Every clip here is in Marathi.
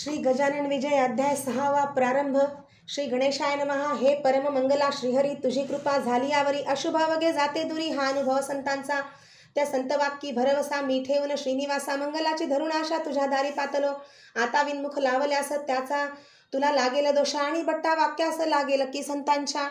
श्री गजानन विजय अध्याय सहावा प्रारंभ. श्री गणेशाय नमहा हे परम मंगला श्रीहरी तुझी कृपा झाली यावरी. अशुभावगे जाते दुरी हा अनुभव संतांचा. त्या संतवाक्की भरवसा मी ठेवून श्रीनिवासा मंगलाची धरुण आशा तुझ्या दारी पातलो. आता विनमुख लावल्यास त्याचा तुला लागेल दोषा आणि बट्टा वाक्यास लागेल की संतांच्या.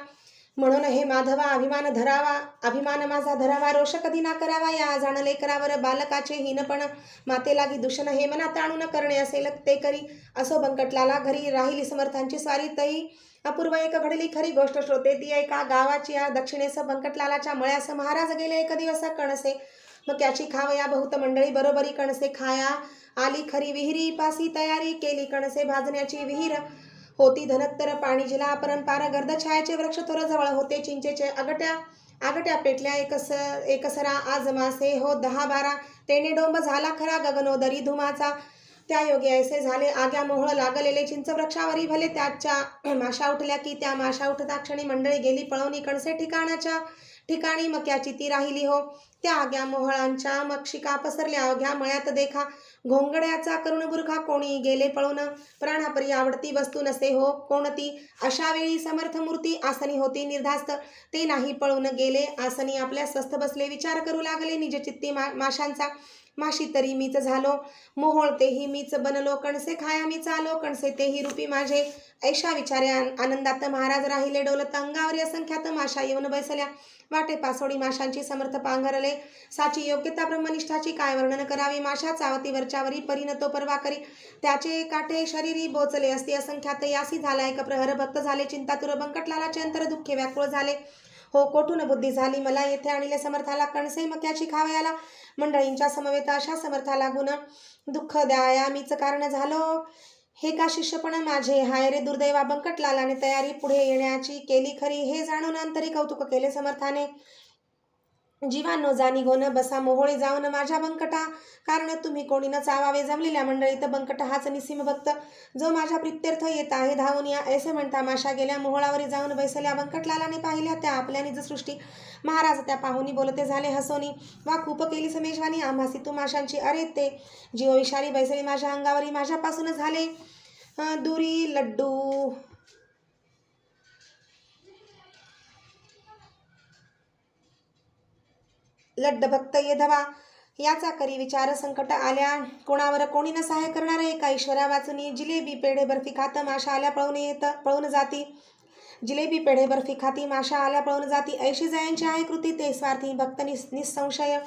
म्हणून हे माधवा अभिमान धरावा अभिमान माझा धरावा रोष कधी ना करावा या जाणले करावर बालकाचे हीनपण माते लागी दूषण हे मनात आणून करणे असेल ते करी. असो बंकटलाला घरी राहिली समर्थांची स्वारी तई अपूर्व एक घडली खरी गोष्ट श्रोते ती एका गावाची या दक्षिणेस बंकटलालाच्या मळ्यास महाराज गेले एक दिवस कणसे. मग त्याची खावया बहुत मंडळी बरोबरी कणसे खाया आली खरी विहिरी पासी तयारी केली कणसे भाजण्याची विहीर. होती. धनत्तर पाणी जिला परंपार गर्द छायाचे वृक्ष थोर जवळ होते. चिंचेचे अगट्या आगट्या पेटल्या. एकस एकसरा आज मासे हो दहा बारा तेने डोंब झाला खरा गगनोदरी धुमाचा त्या योगे ऐसे झाले. आग्या मोहळ लागलेले चिंच वृक्षावरी भले त्याच्या माशा उठल्या की त्या माशा उठता क्षणी मंडळी गेली. पळवणी कणसे ठिकाणाच्या ठिकाणी मक्याची ती राहिली हो. त्या आग्या मोहळांच्या मक्षिका पसरल्या. अवघ्या मळ्यात देखा घोंगड्याचा करुणबुरखा कोणी गेले पळून? प्राणापरी आवडती वस्तू नसे हो कोणती? अशा वेळी समर्थ मूर्ती आसनी होती निर्धास्त. ते नाही पळून गेले आसनी आपल्या स्वस्थ बसले. विचार करू लागले निज चित्ती मा माशांचा. माशी तरी मीच झालो. मोहोळ तेही मीच बनलो. कणसे खाया मीच आलो कणसे तेही रूपी माझे. ऐशा विचारे आनंदात महाराज राहिले डोलत. अंगावरी असंख्यात माशा येऊन बैसल्या. वाटे पासोडी माशांची समर्थ पांघरले. साची योग्यता ब्रह्मनिष्ठाची काय वर्णन करावी? माशा चावतीवरच्यावरी परिणतो परवा करी. त्याचे काटे शरीरी बोचले असती. असंख्यात यासी झाला एक प्रहर भक्त झाले. चिंतातुर बंकटलालाचे अंतर दुःखे व्याकुळ झाले. हो कोठून बुद्धी झाली? मला येथे आणले समर्थाला कणसे? मक्याची खावयाला मंडळींच्या समवेत अशा समर्था लागून दुःख द्याया मीच कारण झालो. हे का शिष्यपण माझे? हाय रे दुर्दैवा बंकटलालाने तयारी पुढे येण्याची केली खरी. हे जाणून अंतरी कौतुक केले समर्थाने. जीवांनो जाणी गोन बसा मोहोळे जाऊन माझ्या बंकटा. कारण तुम्ही कोणी न चावावे जमलेल्या मंडळीत बंकट हाच निसीम भक्त. जो माझ्या प्रित्यर्थ येत आहे धावून या ऐसे म्हणता माशा गेल्या मोहोळावरी जाऊन बैसल्या बंकटलालाने पाहिल्या त्या आपल्या निजसृष्टी महाराज त्या पाहुनी बोलते झाले हसोनी. वा खूप केली समेशवानी आम्हासी तू माशांची अरे ते. जीव विषारी बैसली माझ्या अंगावरी माझ्यापासून झाले दुरी लड्डू. लड्ड भक्त येधवा याचा करी विचार संकट आल्या. कोणावर कोणी न सहाय्य आहे? का ईश्वरा वाचुनी. जिलेबी पेढे बर्फी खात माशा आल्या पळून येत पळून जाती. जिलेबी पेढे बर्फी खाती माशा आल्या पळून जाती. ऐशी जयांची आहे कृती ते स्वार्थी भक्त निस निसंशय.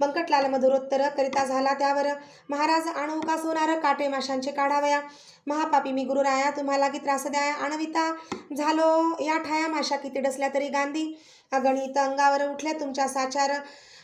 बंकटलाल मधुरोत्तर करिता झाला त्यावर. महाराज आणू का सोनार? काटे माशांचे काढावया. महापापी मी गुरुराया तुम्हाला की त्रास द्याया आणविता झालो या ठाया माशा किती डसल्या तरी गांधी. अगणित अंगावर उठल्या तुमच्या साचार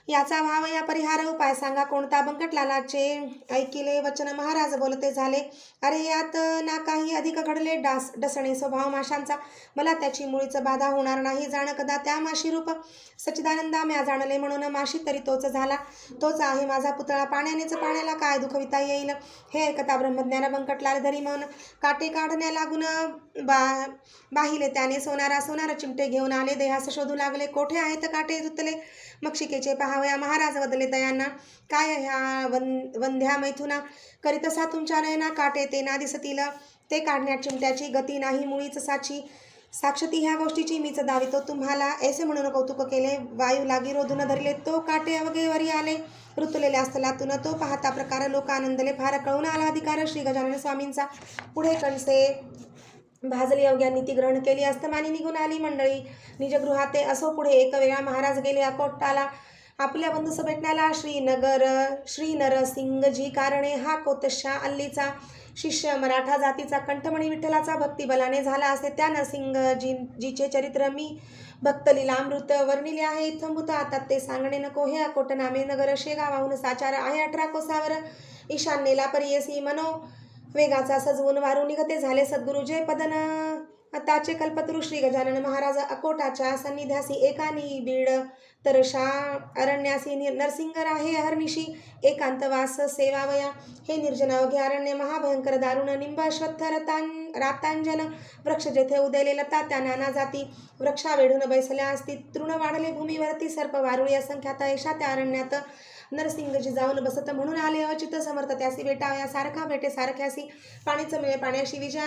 याचा भाव या परिहार उपाय सांगा. कोणता बंकटलालाचे ऐकिले वचन महाराज बोलते झाले. अरे यात ना काही अधिक घडले? डास डसणे स्वभाव माशांचा. मला त्याची मुळीच बाधा होणार नाही. जाण कदा त्या माशी रूप. सच्चिदानंदा म्या जाणले म्हणून माशी तरी तोच झाला. तोच आहे माझा पुतळा. पाण्यानेच पाण्याला काय दुखविता येईल? हे ऐकता ब्रह्मज्ञान बंकटलाल धरी म्हणून काटे काढण्या लागून बा बाहिले त्याने सोनारा. सोनारा चिमटे घेऊन आले. देहास शोधू लागले. कोठे आहेत काटे धुतले? मक्षिकेचे पहावया महाराज बदले दयांना. काय ह्या वन वंध्या मैथुना? करीतसा तुमच्या नयना काटे ते ना दिसतील. ते काढण्यात चिमट्याची गती नाही मुळीच साची. साक्षती ह्या गोष्टीची मीच दावितो तुम्हाला. ऐसे म्हणून कौतुक केले. वायू लागी रोधून धरले तो काटे वगैरे आले. ऋतुलेल्या स्थलातून तो पाहता प्रकार लोक आनंदले फार कळून आला अधिकार. श्री गजानन स्वामींचा. पुढे कणसे भाजली अवघ्यांनी ती ग्रहण केली. अस्तमानी निघून आली मंडळी. निजगृहाते असो पुढे. एक वेळा महाराज गेले अकोटाला आपल्या बंधूस भेटण्याला श्रीनगर श्री नरसिंगजी कारणे हा कोतशा अल्लीचा शिष्य मराठा जातीचा कंठमणी विठ्ठलाचा भक्तिबलाने झाला असे त्या नरसिंगजी जीचे चरित्र मी भक्तलीलामृत वर्णिले आहे. इत्थंभूत आता ते सांगणे नको. हे अकोट नामे नगर शेगावाहून साचार आहे. अठरा कोसावर ईशान्येला परियसी मनो. वेगाचा सजवून वारून निघते. झाले सद्गुरु जय पदन. ताचे कल्पतरू श्री गजानन महाराज अकोटाच्या सन्निध्यासी एकानी बीड. तर शा अरण्यासी निर नरसिंगर आहे अहर्निशी एकांतवास सेवावया. हे निर्जनावघे अरण्य महाभयंकर दारुण निंब अश्वत्थरतान रातांजन वृक्ष जेथे उदयलेला लता त्या नाना जाती वृक्षा वेढून बैसल्या असती तृण वाढले भूमीवरती सर्प वारुळी असंख्यात ऐशा त्या अरण्यात नरसिंगजी जाऊन बसत म्हणून आले. अचित समर्थ त्यासी भेटाव्या सारखा भेटे सारख्यासी पाणीच मिळे पाण्याशी विजा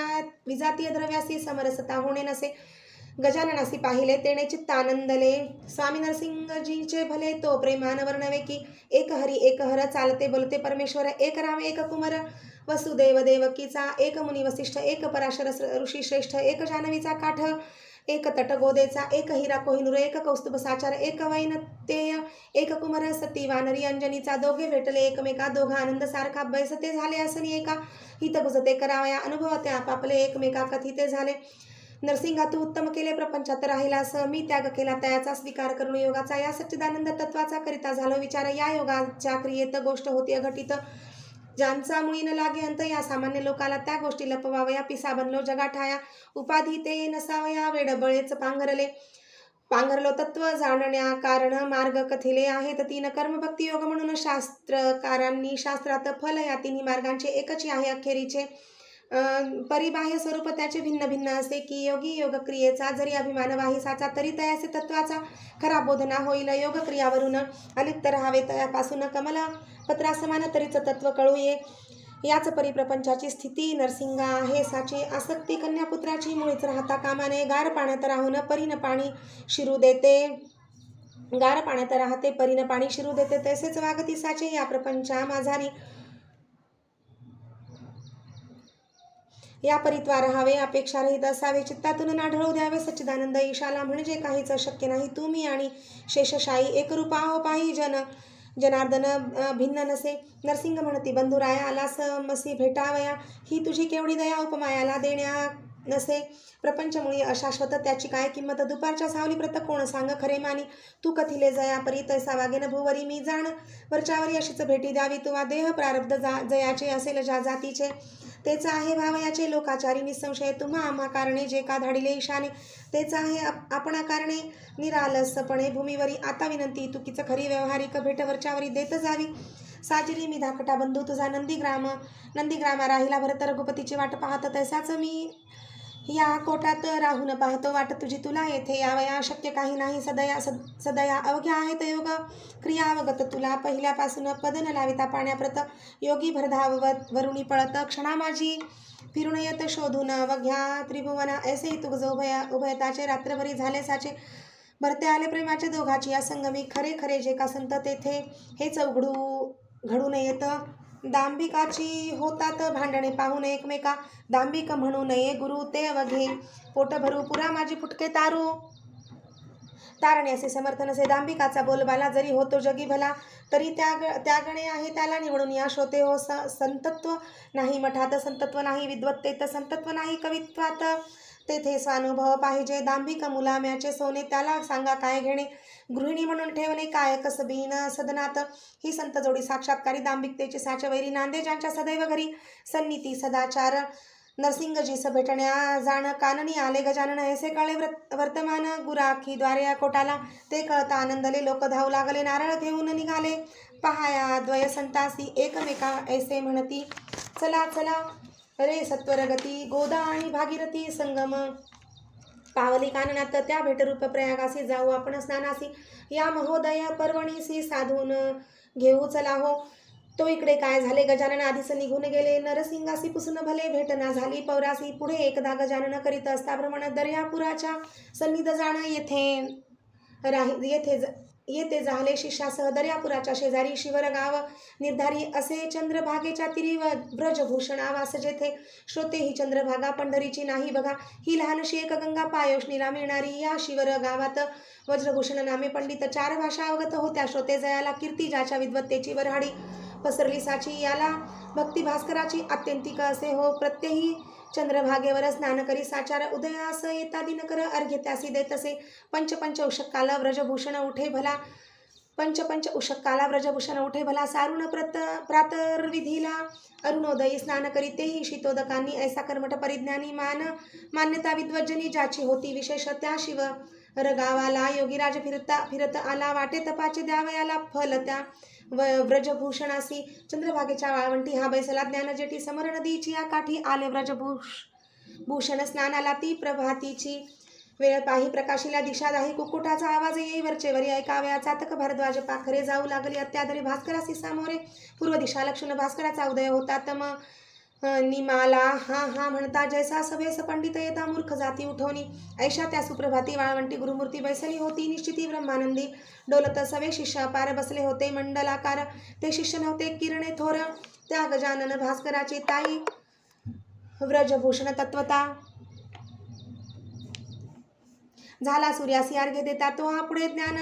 विजातीय द्रव्यासी समरसता होणे नसे. गजाननासी पाहिले तेने चित्त आनंदले स्वामी नरसिंहजीचे भले तो प्रेमान वर्णवे की एक हरी एक हर चालते बोलते परमेश्वर एक राम एक कुमार. वसुदेव देवकीचा एक मुनी वसिष्ठ एक पराशर ऋषी श्रेष्ठ एक जानवीचा काठ एक तटगोदेचा एक हिरा कोहिनूर एक कौस्तुभ साचार एक वैनतेय एक कुमार सती वानरी अंजनीचा दोघे भेटले एकमेका दोघा आनंद सारखा बैसते झाले असनी एका. हित गुजते करावया अनुभवते आपापले एकमेका कथिते झाले. नरसिंगा तू उत्तम केले प्रपंचात राहिला राहिलास मी त्याग केला त्याचा स्वीकार करून योगाचा या सच्चिदानंद तत्वाचा करिता झालो विचार या योगाच्या क्रियेत गोष्ट होती अघटित. ज्यांचा मुळी न लागे अंत या सामान्य लोकाला त्या गोष्टी लपवावया पिसा बनलो जगाठाया उपाधी ते नसावया वेडबळेच पांघरले. पांघरलो तत्व जाणण्या कारण मार्ग कथिले आहेत. तीन कर्मभक्ती योग म्हणून शास्त्रकारांनी शास्त्रात फल या तिन्ही मार्गांचे एकच आहे अखेरीचे. परिबाह्य स्वरूप त्याचे भिन्न भिन्न असे की योगी योग क्रियेचा जरी अभिमान वाहिसाचा तरी तयाचे तत्वाचा खरा बोधना होईल योग क्रियावरून अलिप्त राहावे तयापासून कमल पत्रासमान तरीच तत्व कळू ये. याच परिप्रपंचाची स्थिती नरसिंगा आहे साची. आसक्ती कन्यापुत्राची मुळीच राहता कामाने गार पाण्यात राहून परीन पाणी शिरू देते. गार पाण्यात राहते परीन पाणी शिरू देते. तसेच वागती साचे या प्रपंचा माझारी. या परित्वा राहावे अपेक्षारहित असावे. चित्तातून आढळू द्यावे सच्चिदानंद ईशाला म्हणजे काहीच अशक्य नाही तुम्ही आणि शेषशाही एकरूपा हो पाही जन जनार्दन भिन्न नसे. नरसिंह म्हणती बंधुराया आलास मसी भेटावया. ही तुझी केवढी दया उपमायाला देण्या नसे. प्रपंचमुळे अशाश्वत त्याची काय किंमत? दुपारच्या सावली प्रत कोण सांग खरे मानी? तू कथिले जया परी तैसा वागेन भुवरी मी जाण. वरच्यावरी अशीच भेटी द्यावी तुवा देह प्रारब्ध जा जयाचे असेल ज्या जातीचे. तेच आहे भावयाचे लोकाचारी निसंशय. तुम्हा आम्हा कारणे जे का धाडिले ईशाने? तेच आहे आपणा कारणे. निरालसपणे भूमीवरी आता विनंती तुकीचं खरी व्यवहारिक भेटवरच्यावरी देत जावी. साजिरी मी धाकटा बंधू तुझा नंदीग्राम. नंदीग्रामा राहिला भरत रघुपतीची वाट पाहत तसाच मी या कोटात राहून पाहतो वाट तुझी. तुला येथे यावया शक्य काही नाही. सदया सद सदया अवघ्या आहेत योग. क्रिया अवगत तुला. पहिल्यापासून पदन लाविता पाण्याप्रत. योगी भरधाव वरुणी पळत. क्षणा माझी फिरून येत शोधून. अवघ्या त्रिभुवना ऐसे तुझ उभया उभयताचे. रात्रभरी झाले साचे. भरते आले प्रेमाचे दोघाची. या संगमी खरे खरे जे का संत तेथे. हेच उघडू घडून येतं. दांभिकाची होतात भांडणे पाहून एकमेका. दांभिक म्हणू नये गुरु ते अवघे पोट भरू पुरा माझी फुटके तारू. तारणे असे समर्थन असे दांभिकाचा बोलबाला जरी होतो जगी भला तरी त्याग त्यागणे आहे त्याला निवडून. या श्रोते हो स संतत्व नाही मठात संतत्व नाही विद्वत्तेत संतत्व नाही कवित्वात. तेथे स्वानुभव पाहिजे. दांभिक मुलाम्याचे सोने त्याला सांगा काय घेणे? गृहिणी म्हणून ठेवणे काय? कसबीन सदनात ही संत जोडी साक्षात्कारी दांभिकतेची साचवैरी. नांदे ज्यांच्या सदैव घरी सन्निती सदाचार. नरसिंगजीस भेटण्या जाण काननी आले गजानन. ऐसे कळे व्रत वर्तमान गुराखी द्वारे या कोटाला. ते कळता आनंदले लोक धावू लागले. नारळ घेऊन निघाले. पहाया द्वय संतासी एकमेका ऐसे म्हणती चला चला रे सत्वरगती गोदा आणि भागीरथी संगम. पावली काननात त्या भेटरूप प्रयागासी जाऊ आपण स्नानासी. या महोदय पर्वणीसी साधून. घेऊ चला हो तो इकडे काय झाले गजानन? आधीच निघून गेले. नरसिंगासी पुसून भले भेटना झाली. पौरासी पुढे एकदा गजानन करीत असता भ्रमण दर्यापुराच्या सन्निध जाणं येथे. राही येथे ज- येथे झाले शिष्यासह दर्यापुराच्या शेजारी शिवरगाव. निर्धारी असे चंद्रभागेच्या तिरी व ब्रजभूषण आवास जेथे श्रोते ही चंद्रभागा पंढरीची नाही बघा. ही लहानशी एक गंगा पायोष्णीला मिळणारी या शिवर गावात वज्रभूषण नामे पंडित चार भाषा अवगत होत्या. श्रोते जयाला कीर्ती ज्याच्या विद्वत्तेची वऱ्हाडी पसरली साची याला भक्ती भास्कराची आत्यंतिक असे हो. प्रत्येही चंद्रभागेवर स्नान करी साचार उदयास येता दिनकर अर्घ्य त्यासी देतसे पंचपंच उषकाला व्रजभूषण उठे भला. पंचपंच उषकाला व्रजभूषण उठे भला. सारुण प्रत प्रातर्विधीला अरुणोदयी स्नान करी तेही शीतोदकांनी. ऐसा कर्मठ परिज्ञानी मान. मान्यता विद्वज्जनी ज्याची होती विशेष त्या शिव. रगावाला योगीराज फिरता फिरत आला. वाटे तपाचे द्यावयाला फल त्या. व व्रजभूषणासी चंद्रभागेच्या वाळवंटी हा बैसला ज्ञानजेटी समर नदीची या काठी. आले व्रजभूष भूषण स्नानाला ती प्रभातीची वेळ पाही प्रकाशिला दिशा दाही कुक्कुटाचा आवाज येई वरचे वरी ऐकाव्या. चातक भारद्वाज पाखरे जाऊ लागली. अत्यादरी भास्करासी सामोरे. पूर्व दिशा लक्षण भास्कराचा उदय होता. तम निमाला हा हा म्हणता जैसा सभेस पंडित येता मूर्ख जाती उठवणी ऐशा त्या सुप्रभाती वाळवंटी गुरुमूर्ती बैसली होती निश्चिती ब्रह्मानंदी. डोलत सवे शिष्य पार बसले होते मंडलाकार. ते शिष्य नव्हते किरणे थोर. त्या गजानन भास्कराची ताई. व्रजभूषण तत्वता. झाला सूर्यासी अर्घ्य देता तो हा पुढे ज्ञान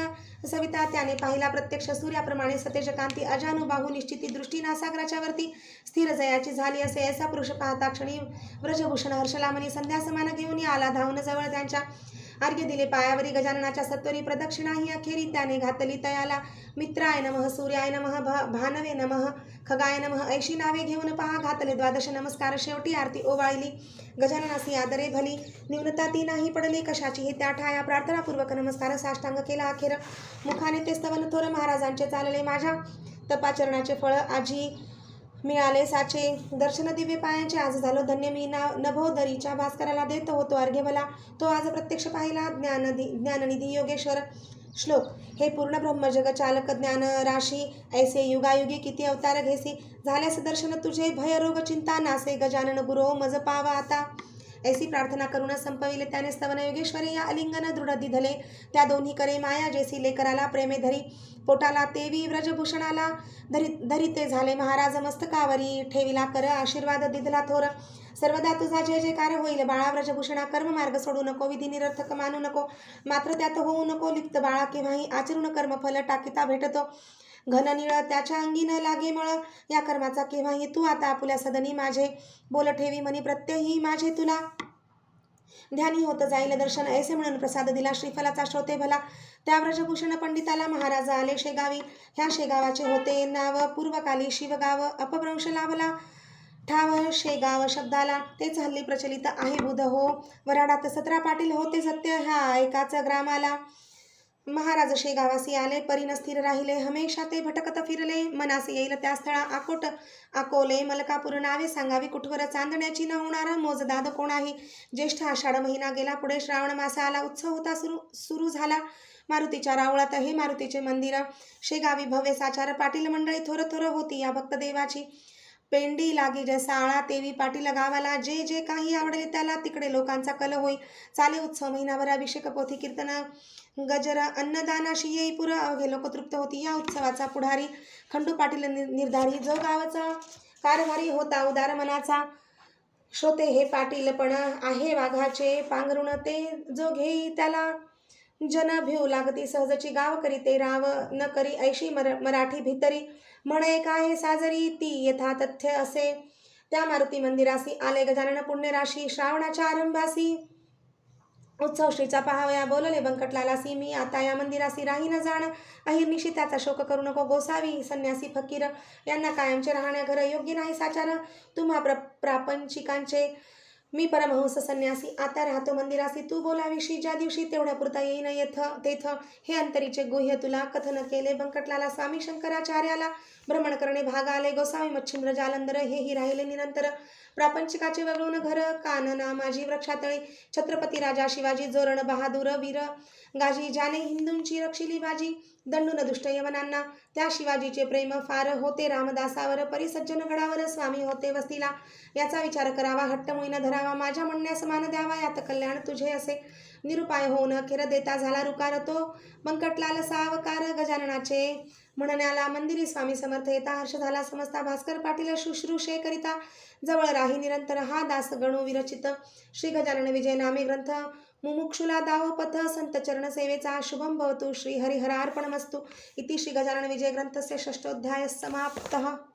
सविता त्याने पाहिला प्रत्यक्ष सूर्याप्रमाणे सतेजकांती अजानुबाहू निश्चिती दृष्टी नासागराच्या वरती स्थिर जयाची झाली असे ऐसा पुरुष पाहता क्षणी व्रजभूषण हर्षलामणी संध्या समान घेऊन आला. धावून जवळ त्यांच्या अर्घ्य दिले पायावरी गजाननाच्या सत्वरी प्रदक्षिणा ही अखेरी त्याने घातली तयाला. मित्राय नमः सूर्याय नमः भ भानवे नमः खगाय नमः ऐशी नावे घेऊन पहा घातले द्वादश नमस्कार. शेवटी आरती ओवाळली. गजाननासी आदरे भली. न्यूनता ती नाही पडली कशाची हे त्या ठाया प्रार्थनापूर्वक नमस्कार साष्टांग केला अखेर. मुखाने ते स्तवन थोर महाराजांचे चालले माझ्या तपाचरणाचे फळ आजी मिळाले साचे. दर्शन दिव्य पायांचे आज झालो धन्य मी. ना नभोदरीच्या भास्कराला देत होतो अर्घ्य मला तो आज प्रत्यक्ष पाहिला ज्ञानदी ज्ञाननिधी योगेश्वर श्लोक. हे पूर्ण ब्रह्मजग चालक ज्ञान राशी. ऐसे युगायुगी किती अवतार घेसी. झाल्यास दर्शन तुझे भयरोग चिंता नासे. गजानन गुरो मज पावा आता. ऐसी प्रार्थना करूनच संपविले त्याने स्तवन योगेश्वरी या अलिंगन दृढ दिधले. त्या दोन्ही करे माया जेसी लेकराला प्रेमे धरी. पोटाला तेवी व्रजभूषणाला धरी धरिते झाले. महाराज मस्तकावरी ठेविला कर आशीर्वाद दिधला थोर. सर्वदा तुझा जय जयकार होईल. बाळा व्रजभूषणा कर्म मार्ग सोडू नको विधी निरर्थक मानू नको. मात्र त्यात होऊ नको लिप्त बाळा केव्हाही आचरून कर्मफल टाकिता भेटतो. घननिळ त्याच्या अंगी न लागे मळ. या कर्माचा केव्हा तू आता आपुल्या सदनी माझे. बोल ठेवी म्हणी प्रत्ययही माझे तुला. ध्यानी होत जाईल दर्शन ऐसे म्हणून प्रसाद दिला श्रीफलाचा श्रोते भला. त्या व्रजभूषण पंडिताला महाराज आले शेगावी. ह्या शेगावाचे होते नाव पूर्वकाली शिवगाव. अपभ्रंश लाभला. ठाव शेगाव शब्दाला. तेच हल्ली प्रचलित आहे बुध हो. वराडात सतरा पाटील होते सत्य. ह्या एकाच ग्रामाला. महाराज शेगावासी आले परीन स्थिर राहिले. हमेशा ते भटकत फिरले. मनास येईल त्या स्थळा आकोट. अकोले मलकापूर नावे सांगावी. कुठवर चांदण्याची न होणार मोजदाद कोणाही? ज्येष्ठ आषाढ महिना गेला पुढे श्रावण मासा आला. उत्सव होता सुरू सुरू झाला. मारुतीच्या रावळात हे मारुतीचे मंदिर. शेगावी भव्य साचार पाटील मंडळी थोर थोर होती या भक्तदेवाची. पेंडी लागी जसा आळा तेवी पाटील गावाला जे जे काही आवडले त्याला तिकडे लोकांचा कल होई चाले उत्सव महिनाभर अभिषेक पोथी कीर्तन गजर अन्नदानाशी येई पुरं अवघे लोक तृप्त होती. या उत्सवाचा पुढारी खंडू पाटील नि- निर्धारी. जो गावाचा कारभारी होता उदार मनाचा श्रोते हे पाटील पण आहे वाघाचे पांघरुण. ते जो घेई त्याला जन भिऊ लागती. सहजची गाव करी ते राव न करी ऐशी मर मराठी भितरी. म्हणे काय साजरी? ती यथा तथ्य असे. त्या मारुती मंदिरासी आले गजानन पुण्यराशी श्रावणाच्या आरंभासी. उत्सव श्रीचा पहावया बोलले बंकटलालासी मी आता या मंदिरासी राही न जाण. अहिर्निशी त्याचा शोक करू नको गोसावी. संन्यासी फकीर यांना कायमचे राहण्या घर योग्य नाही साचार. तुम्हा प्र प्रापंचिकांचे मी परमहंस संन्यासी आता राहतो मंदिरासी तू बोलाविषयी ज्या दिवशी तेवढ्या पुरता येईन येथ तेथ. हे अंतरीचे गुह्य तुला कथन केले बंकटलाला स्वामी शंकराचार्याला. भ्रमण करणे भाग आले गोसावी मच्छिंद्र जालंधर हेही राहिले निरंतर. प्रापंचिकाचे वगळून घर कानना माझी वृक्षातळी छत्रपती राजा शिवाजी जोरण बहादूर वीर गाजी ज्याने हिंदूंची रक्षिली बाजी दंडून दुष्ट यवनांना. त्या शिवाजीचे प्रेम फार होते रामदासावर परिसज्जन गडावर स्वामी होते वस्तीला. याचा विचार करावा हट्ट मुईन धरावा माझ्या म्हणण्यास मान द्यावा यात कल्याण तुझे असे. निरुपाय होऊन अखेर देता झाला रुकार तो. मंकटलाल सावकार गजाननाचे. म्हणण्याला मंदिरी स्वामी समर्थ येता. हर्ष झाला समजता भास्कर पाटील शुश्रूषे करिता. जवळ राही निरंतर हा दास गणू विरचित. श्री गजानन विजय नामे ग्रंथ. मुमुक्षुला दाव पथ. संत चरण सेवेचा शुभम भवतु. श्री हरिहरार्पणमस्तु. इति श्री गजानन विजय ग्रंथस्य षष्ठोध्याय समाप्तः.